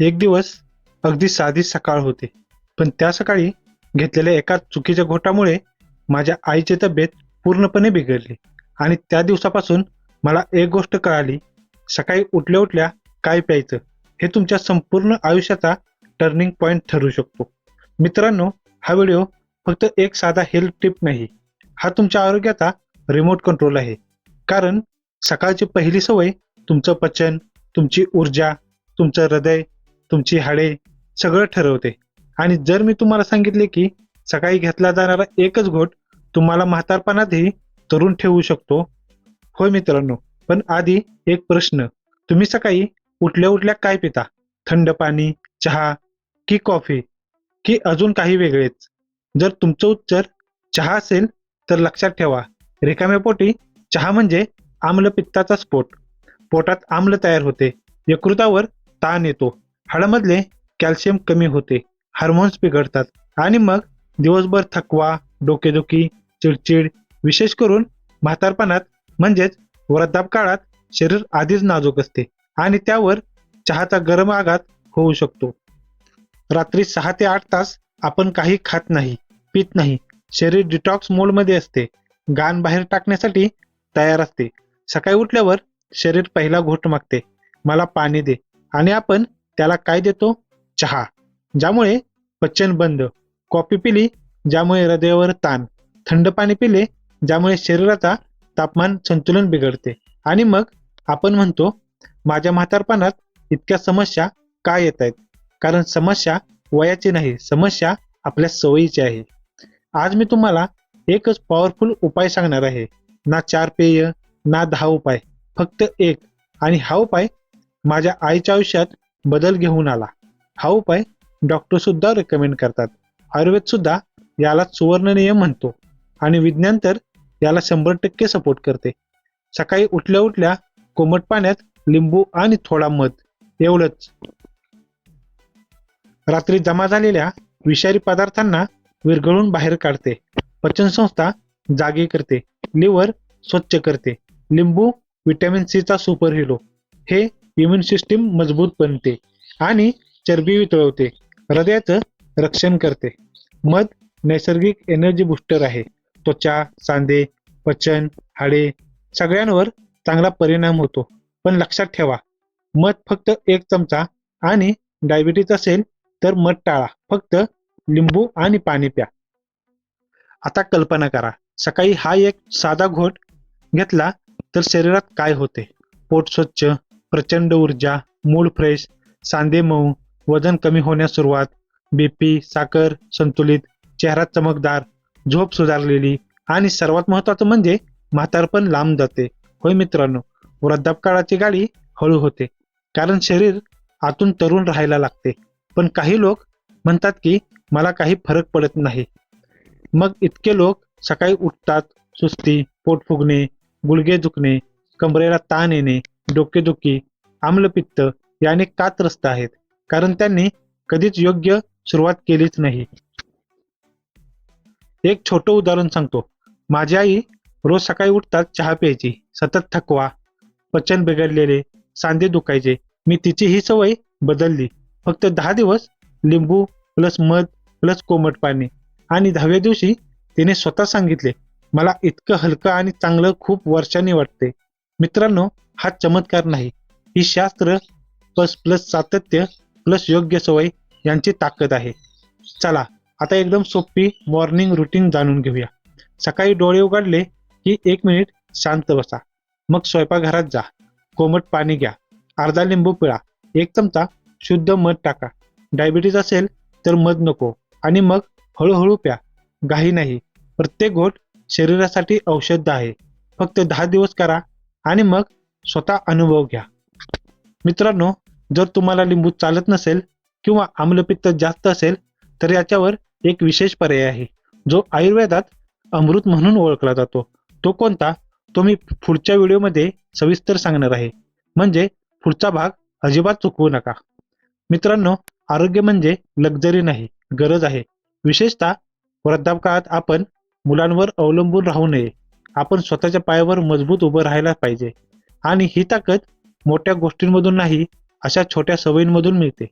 एक दिवस अगदी साधी सकाळ होती. पण त्या सकाळी घेतलेल्या एका चुकीच्या घोटामुळे माझ्या आईची तब्येत पूर्णपणे बिघडली आणि त्या दिवसापासून मला एक गोष्ट कळाली. सकाळी उठल्या उठल्या काय प्यायचं हे तुमच्या संपूर्ण आयुष्याचा टर्निंग पॉईंट ठरू शकतो. मित्रांनो हा व्हिडिओ फक्त एक साधा हेल्थ टिप नाही हा तुमच्या आरोग्याचा रिमोट कंट्रोल आहे. कारण सकाळची पहिली सवय तुमचं पचन तुमची ऊर्जा तुमचं हृदय तुमची हाडे सगळं ठरवते. आणि जर मी तुम्हाला सांगितले की सकाळी घेतला जाणारा एकच घोट तुम्हाला म्हातारपणातही तरुण ठेवू शकतो. होय मित्रांनो पण आधी एक प्रश्न. तुम्ही सकाळी उठल्या उठल्या काय पिता? थंड पाणी चहा की कॉफी? की अजून काही वेगळेच? जर तुमचं उत्तर चहा असेल तर लक्षात ठेवा. रिकाम्या पोटी चहा म्हणजे आम्लपित्ताचा स्फोट. पोटात आम्ल तयार होते. यकृतावर ताण येतो. हाडामधले कॅल्शियम कमी होते. हार्मोन्स बिघडतात. आणि मग दिवसभर थकवा डोकेदुखी चिडचिड विशेष करून म्हातारपणात म्हणजेच वृद्धापकाळात शरीर आधीच नाजूक असते आणि त्यावर चहाचा गरम आघात होऊ शकतो. रात्री सहा ते आठ तास आपण काही खात नाही पित नाही. शरीर डिटॉक्स मोडमध्ये असते. गाण बाहेर टाकण्यासाठी तयार असते. सकाळी उठल्यावर शरीर पहिला घोट मागते. मला पाणी दे. आणि आपण त्याला काय देतो? चहा. ज्यामुळे पचन बंद. कॉफी पिली ज्यामुळे हृदयावर ताण. थंड पाणी पिले ज्यामुळे शरीराचा तापमान संतुलन बिघडते. आणि मग आपण म्हणतो माझ्या म्हातारपणात इतक्या समस्या का येत आहेत? कारण समस्या वयाची नाही समस्या आपल्या सवयीची आहे. आज मी तुम्हाला एकच पॉवरफुल उपाय सांगणार आहे. ना चार पेय ना दहा उपाय. फक्त एक. आणि हा उपाय माझ्या आईच्या आयुष्यात बदल घेऊन आला. हा उपाय डॉक्टर सुद्धा रेकमेंड करतात. आयुर्वेद सुद्धा याला सुवर्ण नियम म्हणतो आणि विज्ञान तर याला शंभर टक्के सपोर्ट करते. सकाळी उठल्या उठल्या कोमट पाण्यात लिंबू आणि थोडा मध एवढंच रात्री जमा झालेल्या विषारी पदार्थांना विरघळून बाहेर काढते. पचनसंस्था जागी करते. लिव्हर स्वच्छ करते. लिंबू व्हिटॅमिन सीचा सुपर हिरो हे इम्युन सिस्टीम मजबूत बनते आणि चरबी वितळवते. हृदयाचं रक्षण करते. मध नैसर्गिक एनर्जी बुस्टर आहे. त्वचा सांधे पचन हाडे सगळ्यांवर चांगला परिणाम होतो. पण लक्षात ठेवा मध फक्त एक चमचा आणि डायबिटीज असेल तर मध टाळा. फक्त लिंबू आणि पाणी प्या. आता कल्पना करा सकाळी हा एक साधा घोट घेतला तर शरीरात काय होते? पोट स्वच्छ प्रचंड ऊर्जा मूड फ्रेश सांधे मऊ वजन कमी होण्यास सुरुवात बीपी साखर संतुलित चेहरा चमकदार झोप सुधारलेली आणि सर्वात महत्वाचं म्हणजे म्हातारपण लांब जाते. होय मित्रांनो वृद्धापकाळाची गाडी हळू होते. कारण शरीर आतून तरुण राहायला लागते. पण काही लोक म्हणतात की मला काही फरक पडत नाही. मग इतके लोक सकाळी उठतात सुस्ती पोट फुगणे गुडघे दुखणे कमरेला ताण येणे डोकेदुखी आम्लपित्त याने का त्रस्त आहेत कारण त्यांनी कधीच योग्य सुरुवात केलीच नाही. एक छोटं उदाहरण सांगतो. माझी आई रोज सकाळी उठतात चहा प्यायची सतत थकवा पचन बिघडलेले सांधे दुखायचे. मी तिची ही सवय बदलली. फक्त दहा दिवस लिंबू प्लस मध प्लस कोमट पाणी आणि दहाव्या दिवशी तिने स्वतः सांगितले मला इतकं हलकं आणि चांगलं खूप वर्षांनी वाटते मित्रांनो हा चमत्कार नाही. ही शास्त्र प्लस प्लस सातत्य प्लस योग्य सवय यांची ताकद आहे. चला आता एकदम सोपी मॉर्निंग रुटीन जाणून घेऊया. सकाळी डोळे उघडले की एक मिनिट शांत बसा. मग स्वयंपाकघरात जा. कोमट पाणी घ्या. अर्धा लिंबू पिळा. एक चमचा शुद्ध मध टाका. डायबिटीज असेल तर मध नको आणि मग हळूहळू प्या. घाई नाही. प्रत्येक घोट शरीरासाठी औषध आहे. फक्त दहा दिवस करा. आणि मग स्वतः अनुभव घ्या. मित्रांनो जर तुम्हाला लिंबू चालत नसेल किंवा आम्लपित्त जास्त असेल तर याच्यावर एक विशेष पर्याय आहे जो आयुर्वेदात अमृत म्हणून ओळखला जातो. तो कोणता? तो मी पुढच्या व्हिडिओमध्ये सविस्तर सांगणार आहे. म्हणजे पुढचा भाग अजिबात चुकवू नका. मित्रांनो आरोग्य म्हणजे लक्झरी नाही गरज आहे. विशेषतः वृद्धापकाळात आपण मुलांवर अवलंबून राहू नये. आपण स्वतःच्या पायावर मजबूत उभं राहायला पाहिजे. आणि ही ताकद मोठ्या गोष्टींमधून नाही अशा छोट्या सवयींमधून मिळते.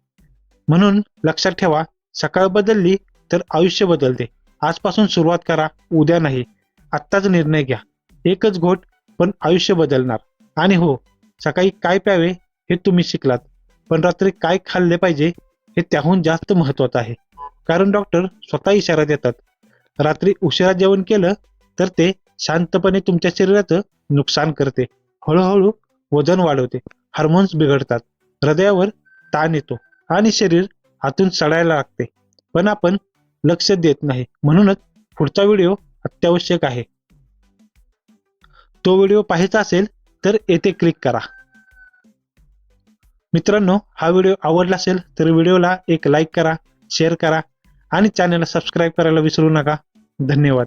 म्हणून लक्षात ठेवा सकाळ बदलली तर आयुष्य बदलते. आजपासून सुरुवात करा उद्या नाही. आत्ताच निर्णय घ्या. एकच घोट पण आयुष्य बदलणार. आणि हो सकाळी काय प्यावे हे तुम्ही शिकलात. पण रात्री काय खाल्ले पाहिजे हे त्याहून जास्त महत्वाचं आहे. कारण डॉक्टर स्वतः इशारा देतात. रात्री उशिरा जेवण केलं तर ते शांतपणे तुमच्या शरीराचं नुकसान करते. हळूहळू वजन वाढवते. हार्मोन्स बिघडतात. हृदयावर ताण येतो आणि शरीर हातून सडायला लागते. पण आपण लक्ष देत नाही. म्हणूनच पुढचा व्हिडिओ अत्यावश्यक आहे. तो व्हिडिओ पाहायचा असेल तर येथे क्लिक करा. मित्रांनो हा व्हिडिओ आवडला असेल तर व्हिडिओला एक लाईक करा शेअर करा आणि चॅनलला सबस्क्राईब करायला विसरू नका. धन्यवाद.